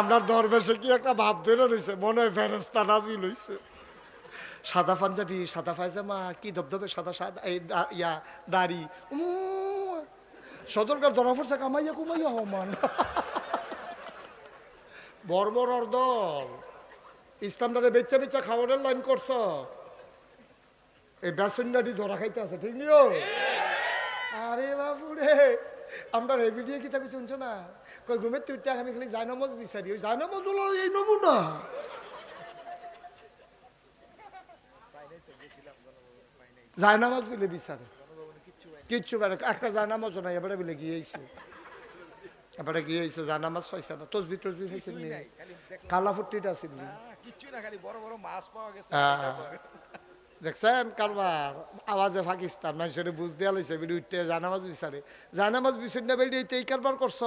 আপনার দরবেশে কি একটা ভাব ধরে রয়েছে? মনে হয় ফেরেস্তা নাজি লইছে সাদা পাঞ্জাবি, সাদা পায়জামা, কি ধবধবে সাদা সাদা, এই ইয়া, দাড়ি। সদরকার ধরা পড়ছে, কামাইয়া কুমাইয়া হমান বর্বর দল ইসলামটারে বেচা বেচা খাবারের লাইন করছ। এই বেসনডাটি ধরা খাইতে আছে, ঠিক নিও আরে বাবুরে আমরা এই ভিডিও কি তাকে শুনছো না? কই ঘুমের তুই আমি খালি জায়নামাজ বিচারি। ওই জায়নামাজ হলো এই নমুনা। জায়নামাজ বলে বিচারে। কিচ্ছু পারে একটা জায়নামাজও নাই এবারে বলে গিয়েছে এবারে গিয়েছে জায়নামাজ পাইছে না। তসবি পাইছে কালা ফুটিটা আছে কিচ্ছু না খালি বড় বড় মাছ পাওয়া গেছে। আহ, দেখছেন কারবার? আওয়াজে পাকিস্তান মানুষের বুঝ দেওয়া লাইছে বেড়ি উঠতে জানামাজ বিচারে। জানামাজ বিচার না বেড়ি এই কারবার করছ?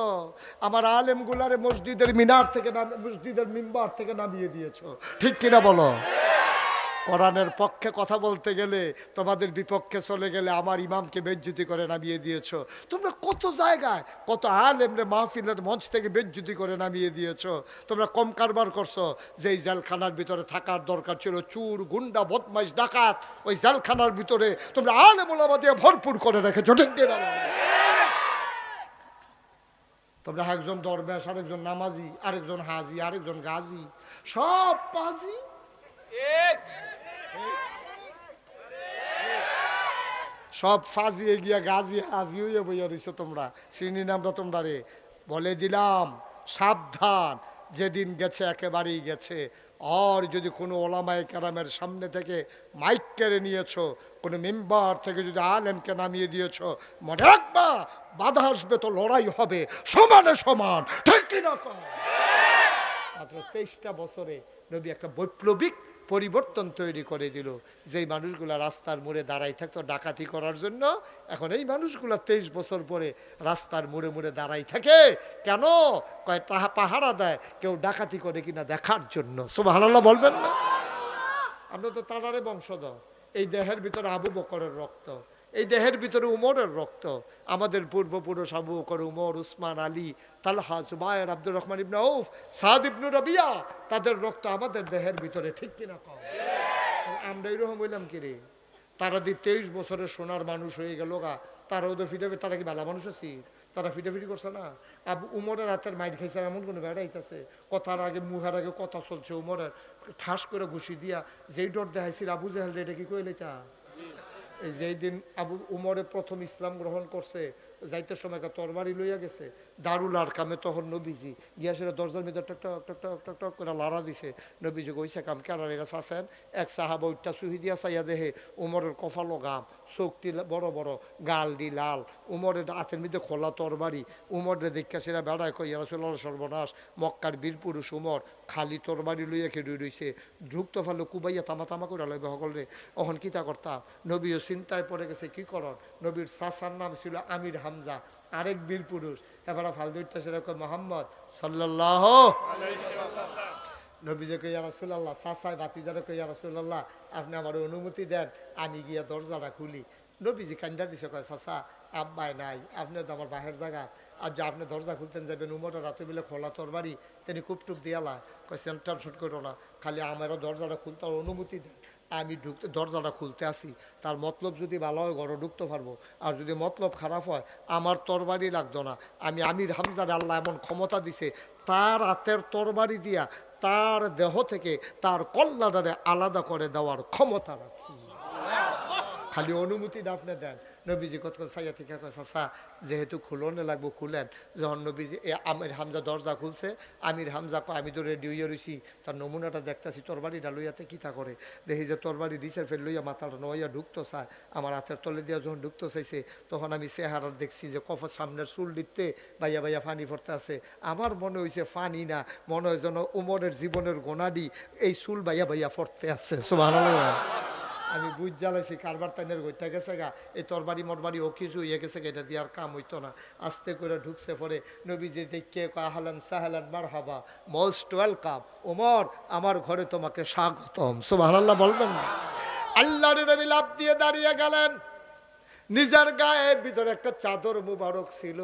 আমার আলেম গুলারে মসজিদের মিনার থেকে মসজিদের মিম্বার থেকে নামিয়ে দিয়েছ। ঠিক কিনা বলো? কোরআনের পক্ষে কথা বলতে গেলে, তোমাদের বিপক্ষে চলে গেলে আমার ইমামকে বেজ্জুতি করে নামিয়ে দিয়েছ। তোমরা কত জায়গায়, কত আলেমরে মাহফিলের মঞ্চ থেকে বেজ্জুতি করে নামিয়ে দিয়েছ। তোমরা কম কারবার করছ, যেই জেলখানার ভিতরে থাকার দরকার ছিল চুর, গুন্ডা, বদমাইশ, ডাকাত, ওই জেলখানার ভিতরে তোমরা আলেম ওলামা দিয়ে ভরপুর করে কিনা বলো? তোমরা একজন দরবেশ, আরেকজন নামাজি, আরেকজন হাজি, আরেকজন গাজী, সব পাজি। সব ফাজিয়ে গিয়া গাজি হাজি হইয়া বইয়া রইছো তোমরা। চিনি নামটা তোমরা রে। বলে দিলাম, সাবধান, যেদিন গেছে একেবারেই গেছে। আর যদি কোনো ওলামায় কেরামের সামনে থেকে মাইক কেড়ে নিয়েছো, কোনো মেম্বার থেকে যদি আলেমকে নামিয়ে দিয়েছ, মনে রাখবা, বাধা আসবে তো লড়াই হবে, সমানে সমান, ঠিক কিনা মাত্র তেইশটা বছরে নবী একটা বৈপ্লবিক পরিবর্তন তৈরি করে দিল। যেই মানুষগুলা রাস্তার মোড়ে দাঁড়াই থাকতো ডাকাতি করার জন্য, এখন এই মানুষগুলা তেইশ বছর পরে রাস্তার মোড়ে মোড়ে দাঁড়াই থাকে। কেন? কয়, তাহা পাহারা দেয়, কেউ ডাকাতি করে কিনা দেখার জন্য। সুবহানাল্লাহ বলবেন না? আমরা তো তারারে বংশধর এই দেহের ভিতরে আবু বকরের রক্ত। এই দেহের ভিতরে উমরের রক্ত, আমাদের পূর্বপুরুষ আবু বকর উমর, উসমান আলী, তালহা, জুবায়ের, আব্দুর রহমান ইবনে আউফ সাদ ইবনু রবিয়া, তাদের রক্ত আমাদের দেহের ভিতরে, ঠিক কিনা কম আমরা এরকম হইলাম কি তারা দি তেইশ বছরের সোনার মানুষ হয়ে গেল গা তারা ওদের ফিটে তারা কি ভালো মানুষ আছি? তারা ফিটাফিটি করছে না? আবু উমরের হাতের মাইট খাইছে, এমন কোনো বেড়াইতেছে কথার আগে, মুহার আগে কথা চলছে উমরের, ঠাস করে ঘুষি দিয়া, যেই ডর দেখাইছিল আবু জাহেল এটা কি কইলে তা যেই দিন আবু উমরে প্রথম ইসলাম গ্রহণ করছে যাইতে সময় তরবারি লইয়া গেছে দারুল আর কামে তখন নবীজি, গিয়া সেটা দরজার মধ্যে টক টক টক টক টক টক করে লাড়া দিছে। নবীজি কইছে, কাম কেনার এরা চাচ্ছেন এক সাহাবা উঠটা সুহি দিয়া চাইয়া দেহে উমরের কফালো গাম, চোখটি বড় বড় গাল দি লাল। উমরের হাতের মধ্যে খোলা তরবারি। উমরে দেখা সেরা বেড়ায় কই রাসুল্লাহ সর্বনাশ। মক্কার বীর পুরুষ উমর খালি তরবারি লইয়া খেড়ে রইছে। ঢুকতে ফালো কুবাইয়া তামা তামা করে লইবে সকলে অহন কিতা করতাম নবীও চিন্তায় পড়ে গেছে, কি করন? নবীর চাচার নাম ছিল আমির হামজা, আরেক বীর এবার ফালদুরটা সেরকম মোহাম্মদ সাল্লাহ নবীজে কইয়া রাসুল্লাহ চাচাই বাতিজারে কইয়া রাসুল্লাহ আপনি আমার অনুমতি দেন, আমি গিয়া দরজাটা খুলি। নবীজি কান্দা দিছে, কয়, চাচা, আব্বাই নাই, আপনি তো আমার বাহের জায়গা। আর যে আপনি দরজা খুলতেন যাবেন উমরটা রাতে বেলে খোলা তোর বাড়ি, তিনি কুপ টুপ দিয়ালা কয়, সেন্টার শুট করো না, খালি আমারও দরজাটা খুলতে অনুমতি দেন। আমি ঢুকতে, দরজাটা খুলতে আসি। তার মতলব যদি ভালো হয়, ঘরে ঢুকতে পারব। আর যদি মতলব খারাপ হয়, আমার তরবারি লাগতো না। আমি আমির হামজার আল্লাহ এমন ক্ষমতা দিছে, তার হাতের তরবারি দিয়া তার দেহ থেকে তার কল্লাটারে আলাদা করে দেওয়ার ক্ষমতা রাখি। খালি অনুমতি আপনি দেন। নবীজি কত সাইয়া থেকে চাষা যেহেতু খুলনে লাগবো, খুলেন। যখন নবীজি আমির হামজা দরজা খুলছে, আমির হামজা আমি তো রেডি হইয়া রইছি, তার নমুনাটা দেখতেছি তরবারিটা লইয়াতে কিতা করে? দেখি যে তরবারি দিছের ফের লইয়া মাথাটা নইয়া ঢুকতো চায় আমার হাতের তলে দিয়া যখন ঢুকতো চাইছে, তখন আমি চেহারা দেখছি যে কফর সামনের চুল দিতে বাইয়া বাইয়া ফানি পড়তে আছে। আমার মনে হয়েছে ফানি না, মনে হয় যেন উমরের জীবনের গোনাডি, এই চুল বাইয়া বাইয়া পড়তে আছে। সুবহানাল্লাহ। আমি বুঝ জ্বালাইছি কারবার তাইনের গইটা গেছে গা এই তরবারি মরবারি ও কিছু ইয়ে গেছে গা, এটা দিয়ে আর কাম হইতো না। আস্তে করে ঢুকছে পরে নবীজি দেখে আহলান সাহলান মার হাবা মোস্ট ওয়েলকাম। ওমর আমার ঘরে তোমাকে স্বাগতম। সুবহানাল্লাহ বলবেন না। আল্লাহর নবী লাভ দিয়ে দাঁড়িয়ে গেলেন। নিজের গায়ের ভিতরে একটা চাদর মুবারক ছিল।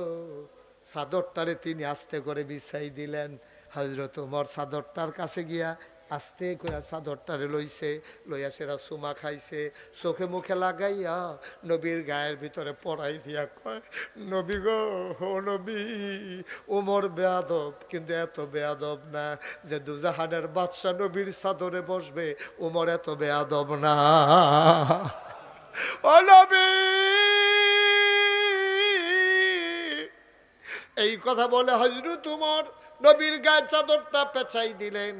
চাদরটারে তিনি আস্তে করে বিছাই দিলেন। হজরত উমর চাদরটার কাছে গিয়া আস্তে করে চাদরটারে লইছে, লইয়া সেরা সুমা খাইছে। চোখে মুখে লাগাইয়া নবীর গায়ের ভিতরে পড়াই দিয়া কয়, নবী গো, ও নবী, উমর বেয়াদব, কিন্তু এত বেয়াদব না যে দুজাহানের বাদশাহ নবীর চাদরে বসবে, উমর এত বেয়াদব না। ও নবী! এই কথা বলে হজরু তোমার নবীর গায়ে চাদরটা পেঁচাই দিলেন।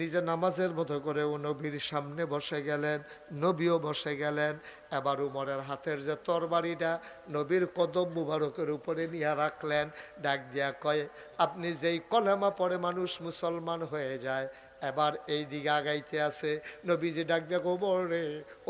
নিজে নামাজের মতো করে ও নবীর সামনে বসে গেলেন, নবীও বসে গেলেন। এবার উমরের হাতের যে তরবারিটা নবীর কদম মুবারকের উপরে নিয়ে রাখলেন, ডাক দিয়া কয়, আপনি যেই কলেমা পরে মানুষ মুসলমান হয়ে যায়, এবার এই দিকে আগাইতে আছে। নবীজি ডাক দেখ ওমর রে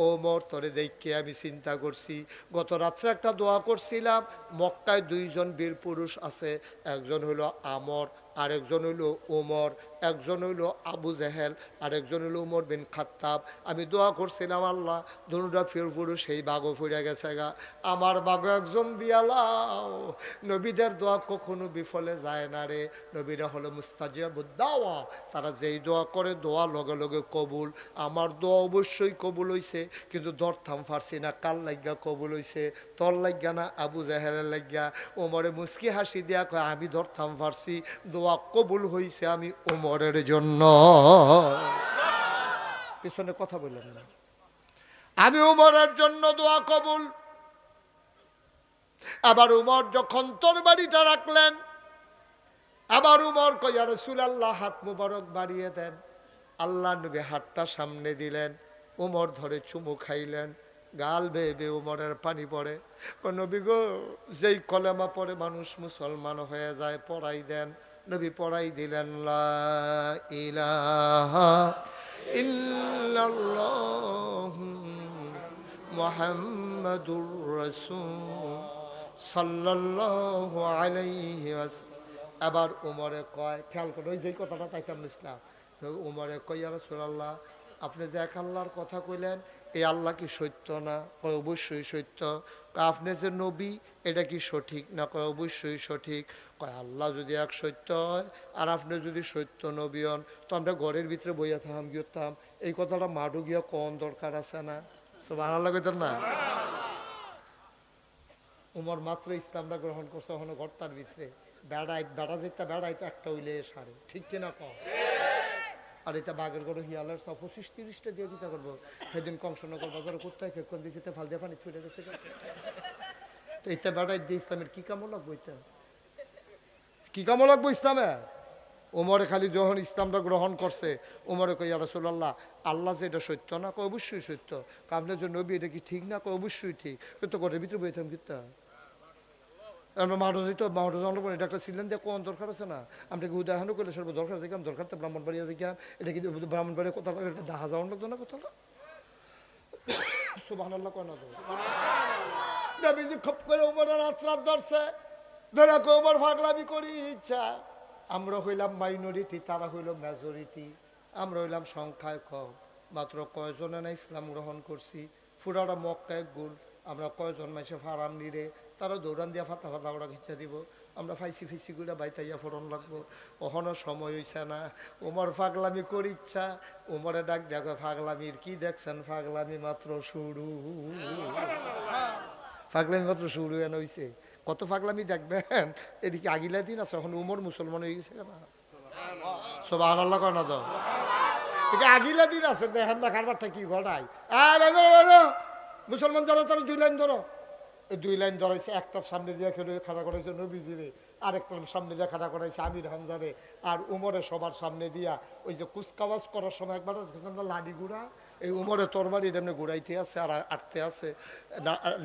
ও মোর তোরে দেখকে আমি চিন্তা করছি। গত রাত্রে একটা দোয়া করছিলাম, মক্কায় দুইজন বীর পুরুষ আছে, একজন হলো আমর, আরেকজন হইল ওমর একজন হইল আবু জেহেল, আরেকজন হইল উমর বিন খাত্তাব। আমি দোয়া করছিলাম, আল্লাহ ধনুটা ফির পুরুষ সেই বাঘও ফুরে গেছে গা। আমার বাঘ একজন দিয়ালাও। নবীদের দোয়া কখনো বিফলে যায় না রে। নবীরা হলো মুস্তাজিয়াবুদ্দাওয়া তারা যেই দোয়া করে, দোয়া লগে লগে কবুল। আমার দোয়া অবশ্যই কবুল হইছে, কিন্তু দরথাম ফারছি না, কাল লাগিয়া কবুল হইছে। তোর লাগিয়া না, আবু জাহেলের লাগিয়া ওমরে মুস্কি হাসি দিয়া কয়, আমি দরথাম ফারছি দোয়া কবুল হইছে আমি ওমরের জন্য। পিছনে কথা বললেন না। আমি উমরের জন্য দোয়া কবুল। আবার উমর যখন তোর বাড়িটা রাখলেন, আবার উমর কইয়া রসুল আল্লাহ হাত মুবারক বাড়িয়ে দেন। আল্লাহ নবী হাতটা সামনে দিলেন, উমর ধরে চুমু খাইলেন, গাল বেয়ে উমরের পানি পড়ে। নবী গো, যেই কলেমা পড়ে মানুষ মুসলমান হয়ে যায়, পড়াই দেন। নবী পড়াই দিলেন মোহাম্মদুর রসুল ওয়াসাল্লাম আবার উমরে কয়, খেয়াল করে, ওই যে কথাটা পাইতাম ইসলাম উমরে কয় রাসূলুল্লাহ, আপনি যে এক আল্লাহর কথা কইলেন, এই আল্লাহ কি সত্য না? অবশ্যই সত্য। আপনি নবী, এটা কি সঠিক? না কয়, অবশ্যই সঠিক। কয়, আল্লাহ যদি এক সত্য হয়, আর আপনি যদি সত্য নবী হন, তো আমরা ঘরের ভিতরে বইয়া থাকাম গিয়েতাম এই কথাটা মাডু গিয়া কন দরকার আছে না? সব আল্লাহ কইতেন না? উমর মাত্র ইসলামটা গ্রহণ করছে ওখানে ঘরটার ভিতরে। বেড়াই বেড়া যেতে বেড়াইতে একটা উইলে সারে। ঠিক কিনা কম আর এটা বাঘের গরু হিয়ালের সব পঁচিশ তিরিশটা দিয়ে দিতে করব। সেদিন কংসনগর বাজারে কোথায় খেয়ে করে দিয়েছে ফাল দিয়ে পানি ছুটে গেছে তো এটা বেড়াই দিয়ে ইসলামের কি কামো লাগবো এটা? কি কামো লাগবো ইসলামে? ওমরে খালি যখন ইসলামটা গ্রহণ করছে ওমরে কই রাসূলুল্লাহ, আল্লাহ যে এটা সত্য না, কয় অবশ্যই সত্য। আপনার যে নবী এটা কি ঠিক না, কয় অবশ্যই ঠিক। তো ঘরের ভিতরে বইতাম কিতা? যেত মাঠে যাওয়ার পর এটা একটা সিলেন দিয়ে কোন দরকার আছে না? আমরা উদাহরণ করলে সর্ব দরকার দেখাম দরকার তো ব্রাহ্মণ বাড়িয়া দেখাম এটা কি ব্রাহ্মণ বাড়িয়া কোথাও এটা দেখা যাওয়ার লাগতো না কোথাও সুবাহ নবীজি খপ করে উমরের রাত ধরছে। ধরে উমর করি ইচ্ছা আমরা হইলাম মাইনরিটি তারা হইল মেজরিটি আমরা হইলাম সংখ্যায় কম। মাত্র কয়জনে না ইসলাম গ্রহণ করছি? ফুরাটা মক্কায় গুল। আমরা কয়জন মাসে ফারাম নিরে? তারা দৌড়ান দিয়া ফাতা ফাতা ওরা খিচা দিব। আমরা ফাইসি ফিসি করে বাইতাইয়া ফোরন লাগবো। ওখানো সময় হইছে না। উমর ফাগলামি করি ইচ্ছা উমরে ডাক দেখো ফাগলামির কি দেখছেন? ফাগলামি মাত্র শুরু। ফাগলামি মাত্র শুরু এনে হইছে। কত ফাগলামি দেখবেন? এদিকে আগিলা দিন আছে, এখন উমর মুসলমান হয়ে গেছে না সব আল্লাহ কয় না তো? আগিলা দিন আছে, দেখেন না, কারবারটা কি ঘটায়। মুসলমান যারা, তারা দুই লাইন ধরো। দুই লাইন ধরাইছে একটার সামনে দিয়ে খেলে খাড়া করাইছে নবীজিরে আরেকটার সামনে দিয়ে খাড়া করাইছে আমির হামজারে আর উমরে সবার সামনে দিয়া ওই যে কুচকাওয়াজ করার সময় একবার লাডি গুড়া? এই উমরে তরবারি এমনি ঘুরাইতে আছে আর আটতে আছে।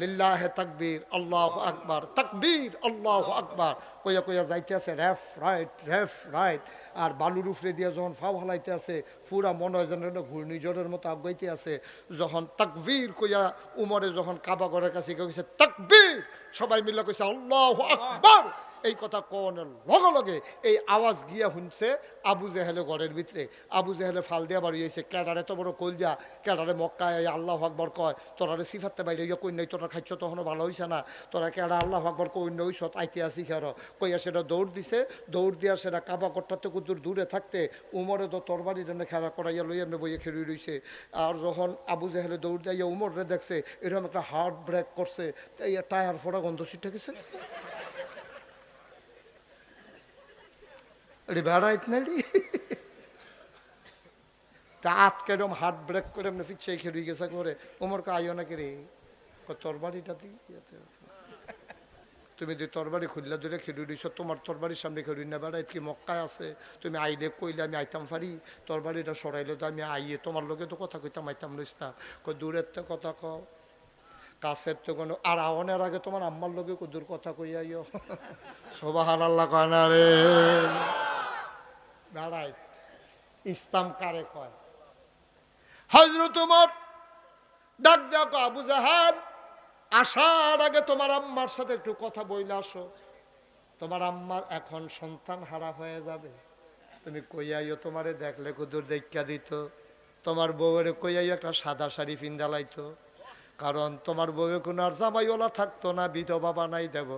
লিল্লাহ তাকবীর, আল্লাহ আকবার, তাকবীর, আল্লাহ আকবার। কইয়া কইয়া যাইতে আছে, রেফ রাইট রেফ রাইট। আর বালুর উফরে দিয়ে যখন ফাও হালাইতে আছে, পুরা মনে হয় একটা ঘূর্ণিঝড়ের মতো আগাইতে আছে। যখন তাকবীর কইয়া উমরে যখন কাবা ঘরের কাছে গেছে তাকবীর, সবাই মিলে কইছে, আল্লাহ আকবার। এই কথা কনের লগে লগে এই আওয়াজ গিয়া শুনছে আবু জেহেলে ঘরের ভিতরে। আবু জেহেলে ফাল দিয়া বাড়ি হয়েছে ক্যাডারে তো বড় কলজা? ক্যাডারে মক্কায় এই আল্লাহ আকবর কয়, তোরারে সিফাতে বাইরে ইয়া কই নাই, তোরা খাইছ তখনও ভালো হইছে না? তোরা ক্যাডা আল্লাহ আকবর কই নই সত আইতে আসি খেয়ার কইয়া সেটা দৌড় দিছে, দৌড় দিয়া সেটা কাবা করতে কুদুর দূরে থাকতে উমরে তো তরবারি জন্য খেলা করাইয়া লই এমনি বইয়ে খেলি রইছে। আর যখন আবু জেহেলে দৌড় দিয়া উমরে দেখছে, এরকম একটা হার্ট ব্রেক করছে এই টায়ার ফোড়া গন্ধ ছিটে গেছে। এটি বেড়াইত না রে তা হার্ট ব্রেক করে এমনি ফিচ্ছে খেলি গেছে করে উমর কা, আইও নাকি রে? তরবারিটা। তুমি যে তরবারি খুললা ধরে খেলু দিছ, তোমার তরবারির সামনে খেলু না বেড়াই কি মক্কায় আছে। তুমি আইলে কইলে আমি আইতাম পারি তরবারিটা সরাইলে তো আমি আইয়ে, তোমার লোকে তো কথা কইতাম, আইতাম লইস্তা কই দূরের তো কথা কও। কাছের তো কোনো, আর আওয়ানের আগে তোমার আম্মার লোকে দূর কথা কই আইও। সোবাহান আল্লাহ কয় না রে। তোমার আম্মার এখন সন্তান হারা হয়ে যাবে। তুমি কইয়াইও তোমারে দেখলে কুদুর দেখা দিত। তোমার বউয়ের কইয়াইও একটা সাদা শাড়ি ফিন্দালাইতো কারণ তোমার বউয়ে কোনো আর জামাইওলা থাকতো না, বিধবা বানাই দেব।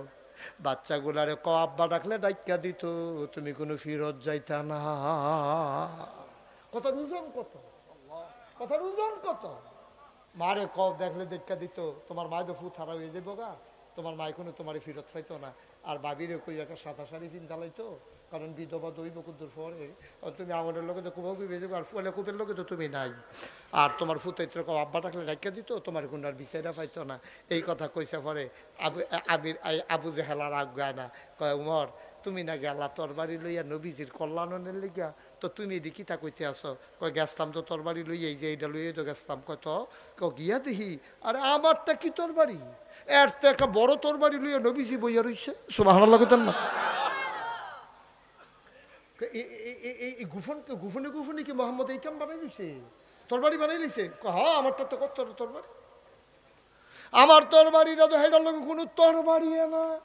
বাচ্চাগুলারে ক, আব্বা ডাকলে ডাইকা দিত, তুমি কোনো ফিরত যাইতা না। কথা ওজন কত? কথার ওজন কত? মারে কব দেখলে দেখা দিত, তোমার মায় তো ফুট হারা হয়ে যাব গা। তোমার মায় কোনো তোমার ফিরত পাইতো না। আর বাবিরে কই একটা সাদা শাড়ি পিন দালাইতো কারণ বিধবা দই বকুদ্দুর পরে তুমি আমাদের লোকে তো কুবাও কুবে যাব আর ফুলে কুপের লোকে তো তুমি নাই। আর তোমার ফুতাইত্র কব আব্বা ডাকলে ডাক্কা দিত, তোমার কোনো আর বিচাইরা পাইতো না। এই কথা কইছে পরে আবু, আবির আবু জেহেলার আজ্ঞায় না। কয়, উমর, তুমি না গেলা তোর বাড়ি লইয়া নবীজির কল্যাণনের লিগা? তো তুমি এদিকে তা কইতে আসো কয় গেছলাম তো তোর বাড়ি লইয়া এই যে এইটা লইয়াই তো গেছলাম কয়, তো? ক গিয়া দেখি, আরে আমারটা কি তোর বাড়ি এর তো একটা বড় তোর বাড়ি লইয়া নবীজি বইয়া রইছে। সুবাহ লাগতেন না। এই- গুফন গুফনে গুফনে কি মোহাম্মদ এই কাম বানাই দিছে তোর বাড়ি বানাই লিছে হ্যাঁ আমারটা তো কত তোর বাড়ি আমার তোর বাড়িটা তো হেটার লোক কোনো তোর বাড়ি না।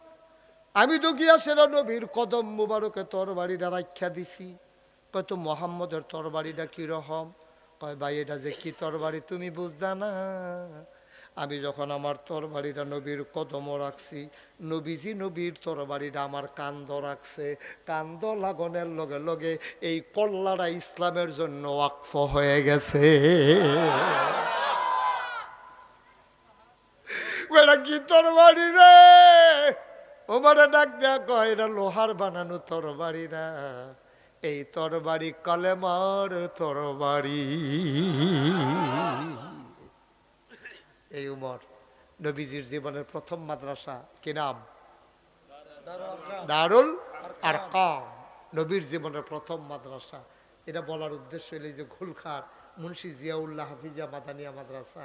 আমি তো গিয়া সেরা নবীর কদম মুবারকে তোর বাড়িটা রাখ্যা দিছি। কয়, তো মোহাম্মদের তোর বাড়িটা কীরকম কয়, ভাই, এটা যে কি তোর বাড়ি তুমি বুঝদা না। আমি যখন আমার তোর বাড়িটা নবীর কদম রাখছি, নবীজি নবীর তোর বাড়িটা আমার কান্দ রাখছে। কান্দ লাগনের লগে লগে এই কল্লাটা ইসলামের জন্য ওয়াকফ হয়ে গেছে। কি এটা লোহার বানানো তোর বাড়ি না। এই তোর বাড়ি কলেমার তোর বাড়ি এই উমর। নবীজির জীবনের প্রথম মাদ্রাসা কি নাম? দারুল আর কাম নবীর জীবনের প্রথম মাদ্রাসা। এটা বলার উদ্দেশ্য হইলে যে ঘুলখার, মুন্সি জিয়াউল্লাহ হাফিজা মাদানিয়া মাদ্রাসা।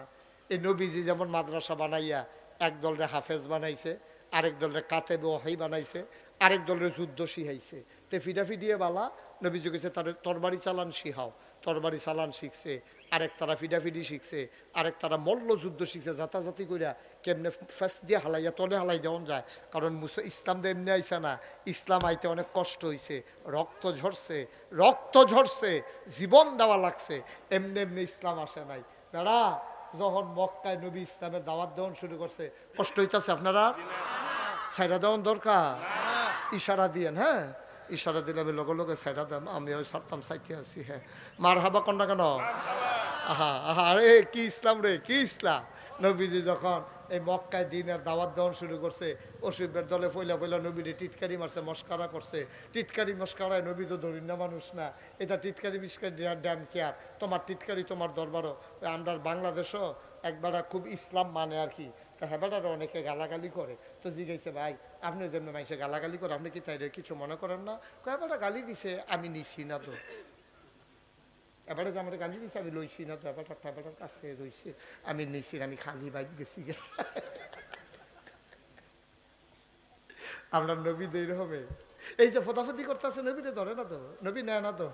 এই নবীজি যেমন মাদ্রাসা বানাইয়া এক দলরে হাফেজ বানাইছে, আরেক দলরে কাতেবে ওহাই বানাইছে, আরেক দলরে যুদ্ধ শিহাইছে তে ফিডাফি দিয়ে বালা, নবীজি কইছে, তার তরবারি চালান শিহাও তরবারি চালান শিখছে। আরেক তারা ফিডাফিডি শিখছে, আরেক তারা মল্ল যুদ্ধ শিখছে, জাতাজাতি কইরা কেমনে ফেস দিয়ে হালাইয়া তলে হালাই দেওয়া যায়। কারণ মুসা, ইসলাম তো এমনি আইসে না, ইসলাম আইতে অনেক কষ্ট হইছে, রক্ত ঝরছে রক্ত ঝরছে, জীবন দেওয়া লাগছে, এমনি এমনি ইসলাম আসে নাই। দাঁড়া যখন মক্কায় নবী ইসলামের দাওয়াত দেওয়ান শুরু করছে, কষ্ট হইতাছে আপনারা? সাইডা দেওয়ান দরকার? ইশারা দিয়েন হ্যাঁ? ইশারা দিলে আমি লগে লগে সাইডা দাম, আমি ওই সারতাম, সাইতে আছি হ্যাঁ। মার হাবা কন্যা কেন? আহা আহা, আরে কি ইসলাম রে, কি ইসলাম? নবীজি যখন এই মক্কায় দিনের দাওয়াত দেওয়ান শুরু করছে অসুবের দলে ফইলা ফইলা নবীরে টিটকারি মারছে, মস্কারা করছে। টিটকারি, মস্কারায় নবী তো ধরি না মানুষ না। এটা টিটকারি, মিসকারি ড্যাম কেয়ার তোমার টিটকারি, তোমার দরবারও। আমরা বাংলাদেশও একবার খুব ইসলাম মানে আর কি। তা হেবাটারও অনেকে গালাগালি করে। তো জিজ্ঞাসা, ভাই, আপনি যেমন মানুষে গালাগালি করে আপনি কি তাই রে কিছু মনে করেন না? কয়েকবার গালি দিছে, আমি নিছি না তো। এবারে যে আমার গালি দিছে, আমি লইছি না তো এবারটা এবারটার কাছে রইছে আমি নিছি আমি খালি বাইক গেছি গে। আপনার নবী দেরি হবে। এই যে ফতাফতি করতেছে নবীরে ধরে না তো? নবী নেয় না তো?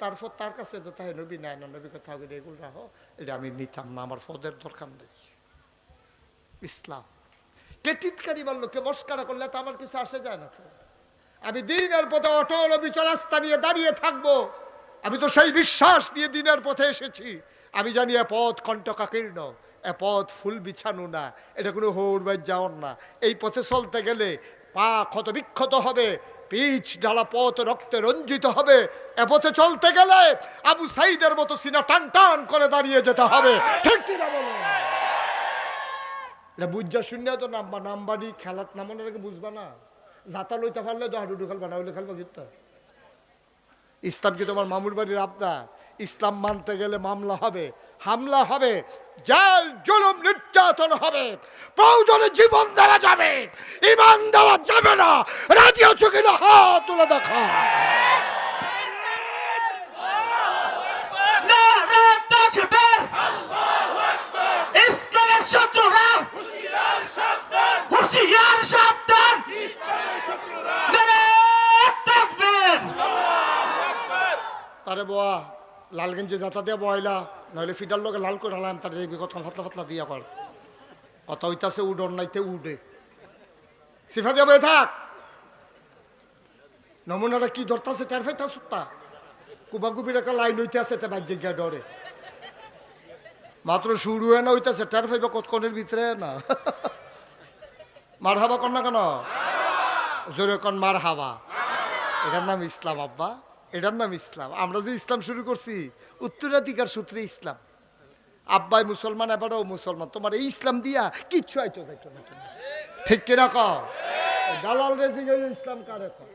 তারপর তার কাছে তো তাই নবী নেয় না নবী কথা বলে এগুলো রাখো এটা আমি নিতাম না আমার ফদের দরকার নেই। ইসলাম। কে টিটকারি বলল কে মস্কারা করলে তো আমার কিছু আসে যায় না তো। আমি দিনের পথে অটল, অবিচল আস্থা নিয়ে দাঁড়িয়ে থাকব। আমি তো সেই বিশ্বাস নিয়ে দিনের পথে এসেছি। আমি জানি এ পথ কণ্টকাকীর্ণ এ পথ ফুল বিছানো না, এটা কোনো হৌর বাই যাওয়ার না। এই পথে চলতে গেলে পা ক্ষত বিক্ষত হবে পিচ ডালা পথ রক্তে রঞ্জিত হবে। এ পথে চলতে গেলে আবু সাইদের মতো সিনা টান টান করে দাঁড়িয়ে যেতে হবে। ঠিক এটা বুঝা শূন্য তো নাম্বা নাম্বারই খেলাত নামানোর আগে বুঝবা না। জাতা লইতে পারলে তো হাডুডু খেলবা, না হলে খেলবা কিন্তু ইসলাম কি তোমার মামুর বাড়ির আপনার? ইসলাম মানতে গেলে মামলা হবে, হামলা হবে, জেল, জুলুম, নির্যাতন হবে। প্রয়োজনে জীবন দেওয়া যাবে, ইমান দেওয়া যাবে না। রাজি আছো কিনা? হাত তুলে দেখা। ইসলামের শত্রুরা, হুঁশিয়ার সাবধান নারে তাকবীর তারে বোয়া, লালগঞ্জে যাতা দিয়ে বয়লা নইলে ফিডার লোকে লাল করে হালাম, তার দেখবি কত ফাতলা ফাতলা দিয়া কর কত হইতাছে উডর নাইতে উডে। সিফা দিয়ে বয়ে থাক। নমুনাটা কি ধরতাছে, টের ফাইতা সুত্তা? কুবা কুবির একটা লাইন হইতে আছে তে বাজ্যে গিয়া ডরে। মাত্র শুরু হয়ে না হইতাছে, টের ফাইবা কতক্ষণের ভিতরে না। মার হাবা কন? না কেন জোরে কন মার হাবা এটার নাম ইসলাম, আব্বা। এটার নাম ইসলাম। আমরা যে ইসলাম শুরু করছি, উত্তরাধিকার সূত্রে ইসলাম। আব্বাই মুসলমান, এবারও মুসলমান। তোমার এই ইসলাম দিয়া কিচ্ছু আইতো ঠিক কিনা এই দালাল রে জিগাই ইসলাম কারে কয়?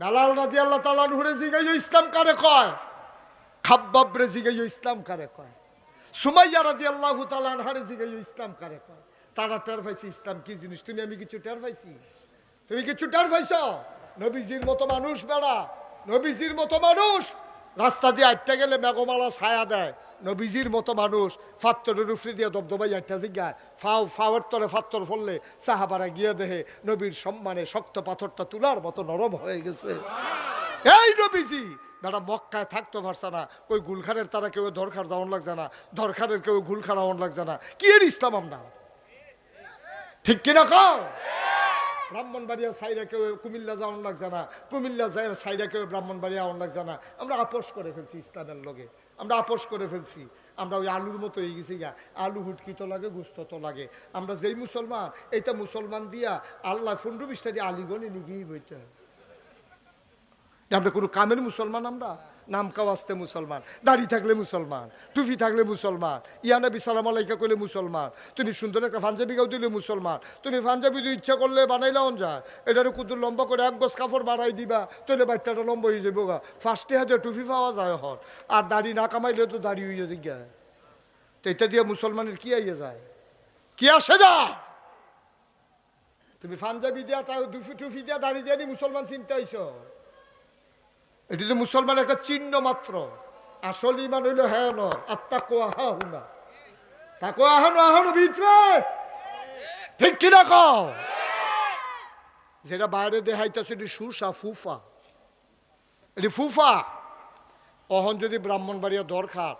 দালাল রাজি আল্লাহ তালা নুরে জিগাই ইসলাম কারে কয়? খাব্বাব রে জিগাই ইসলাম কারে কয়? সুমাইয়া রাজি আল্লাহ তালা হারে জিগাই ইসলাম কারে কয়? তারা টের পাইছি ইসলাম কি জিনিস? তুমি আমি কিছু টের পাইছি? তুমি কিছু টের পাইছ? নবীজির মতো মানুষ বেড়া। নবীজির মতো মানুষ। রাস্তা দিয়ে আটটা গেলে মেঘমালা ছায়া দেয়। নবীজির মতো মানুষ, ফাত্তরের উফরি দিয়ে দবদবাই আটটা জিজ্ঞায় ফাও, ফাওয়ের তলে ফাত্তর ফললে সাহাবারা গিয়ে দেহে নবীর সম্মানে শক্ত পাথরটা তুলার মতো নরম হয়ে গেছে। এই নবীজি! বেটা মক্কায় থাকতো পারছে না। ওই গুলখানের তারা কেউ দরকার যাওয়ান লাগছে না। দরকারের কেউ গুলখান হওয়ান লাগছে না। কি এর ইসলাম আমরা? ঠিক কিনা কও? ব্রাহ্মণবাড়িয়া সাইডে কেউ কুমিল্লা যাওয়ান লাগছে না, কুমিল্লা যায় সাইডে কেউ ব্রাহ্মণবাড়িয়া আউন লাগছে না। আমরা আপোষ করে ফেলছি ইসলামের লগে। আমরা আপোষ করে ফেলছি। আমরা ওই আলুর মতো হয়ে গেছি গা। আলু হুটকি তো লাগে, গুস্ত তো লাগে। আমরা যেই মুসলমান, এইটা মুসলমান দিয়া আল্লাহ বিশটা দিয়ে আলিগণে নিগিয়ে বইতে আমরা কোনো কামের মুসলমান আমরা? নাম কাওয়াজতে মুসলমান? দাড়ি থাকলে মুসলমান, টুপি থাকলে মুসলমান ইয়ানবি সালাম আলাইকা করলে মুসলমান, তুমি সুন্দর একটা পাঞ্জাবি গাও দিলে মুসলমান, তুমি পাঞ্জাবি দিয়ে ইচ্ছা করলে বানাইলাও যা এটারে কুতুর লম্বা করে এক গজ কাপড় বাড়াই দিবা, তাহলে বাচ্চাটা লম্বা হয়ে যাব গা। ফার্স্টে হাতে টুপি পাওয়া যায় হর আর দাড়ি না কামাইলে তো দাড়ি হয়ে যায় গিয়া তো এটা দিয়ে মুসলমানের কি আইয়ে যায়? কি আসে যায় তুমি পাঞ্জাবি দিয়া দুফি টুফি দিয়া দাড়ি দিয়ে মুসলমান চিন্তা হইছো? এটি তো মুসলমান একটা চিহ্ন মাত্র। আসল ইমান হইল হ্যাঁ ন। আত্মা কোয়া হা হুনা তাকো আহানো ভিতরে ঠিক কিনা কও? যেটা বাইরে দেখাইতেছে এটি সুসা, ফুফা। এটি ফুফা। অহন যদি ব্রাহ্মণবাড়িয়া দরকার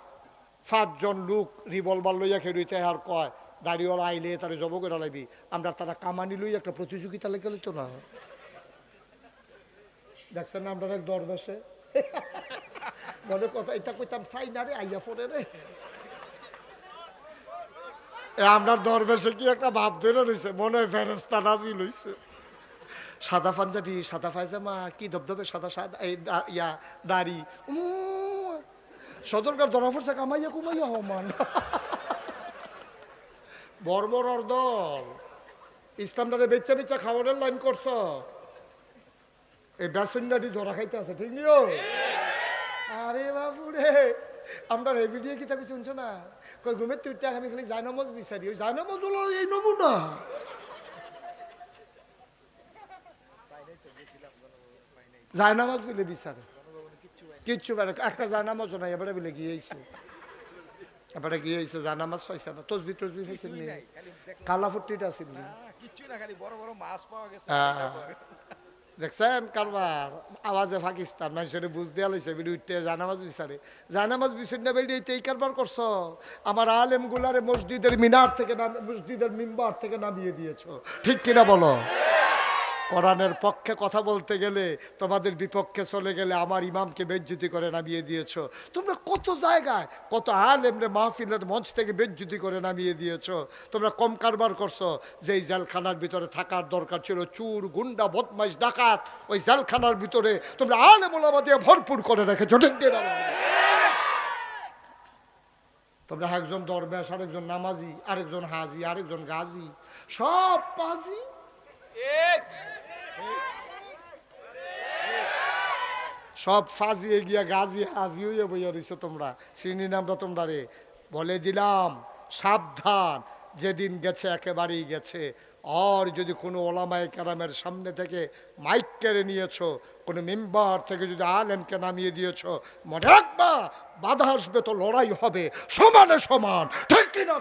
পাঁচজন লোক রিভলভার লইয়া খেলুইতে আর কয়, দাড়িওয়ালা আইলে তারা জব করে লাইবি। আমরা তারা কামানি লই একটা প্রতিযোগিতা লেগে তো না? দেখছেন আমরা এক দরবেশে? মনে কথা, এটা কইতাম চাই না রে আইয়া পড়ে রে। আপনার দরবেশে কি একটা ভাব ধরে রয়েছে মনে হয় ফেরেস্তা রাজি লইছে সাদা পাঞ্জাবি, সাদা পায়জামা, কি ধবধবে সাদা সাদা, এই ইয়া, দাড়ি। সদরকার পড়ছে কামাইয়া কুমাইয়া হমান বর্বর দল ইসলামটারে বেচা বেচা খাবারের লাইন করছ? এই বেসনডাটি ধরা খাইতে আছে ঠিক নিও? আরে বাবু রে আমরা এই ভিডিও কি তাকে শুনছো না? কই ঘুমের তুইটা আমি খালি জায়নামাজ বিচারি ওই জায়নামাজ হলো এই নবু না জায়নামাজ বলে বিচারে। কিচ্ছু বেড়ে একটা জায়নামাজও নাই এবারে বলে গিয়েছে এবারে গিয়েছে জায়নামাজ পাইছে না তসবি তসবি পাইছে কালা ফুট্টিটা আছে কিচ্ছু না খালি বড় বড় মাছ পাওয়া গেছে। আহ। দেখছেন কারবার? আওয়াজে পাকিস্তান, মানুষের বুঝ দেওয়া লাইছে বেড়ি উঠতে জানামাজ বিচারে। জানামাজ বিচার না বেড়ি এই কারবার করছ? আমার আলেম গুলারে মসজিদের মিনার থেকে মসজিদের মিম্বার থেকে নামিয়ে দিয়েছ। ঠিক কিনা বলো? কোরআনের পক্ষে কথা বলতে গেলে, তোমাদের বিপক্ষে চলে গেলে আমার ইমামকে বেজ্জুতি করে নামিয়ে দিয়েছ। তোমরা কত জায়গায়, কত আলেমরে মাহফিলের মঞ্চ থেকে বেজ্জুতি করে নামিয়ে দিয়েছ। তোমরা কম কারবার করছ যে এই জেলখানার ভিতরে থাকার দরকার ছিল চুর, গুন্ডা, বদমাইশ, ডাকাত, ওই জেলখানার ভিতরে তোমরা আলেম ওলামা দিয়ে ভরপুর করে ঠিক কিনা বলো? তোমরা একজন দরবেশ, আরেকজন নামাজি, আরেকজন হাজি, আরেকজন গাজী, সব পাজি? সব ফাজিয়ে গিয়া গাজি হাজি হইয়া বইয়া তোমরা। চিনি নামটা তোমরা রে। বলে দিলাম, সাবধান, যেদিন গেছে একেবারেই গেছে। আর যদি কোনো ওলামায় কেরামের সামনে থেকে মাইক কেড়ে নিয়েছো, কোনো মেম্বার থেকে যদি আলেমকে নামিয়ে দিয়েছ, মনে রাখবা, বাধা আসবে তো লড়াই হবে। সমানে সমান, ঠিক কিনা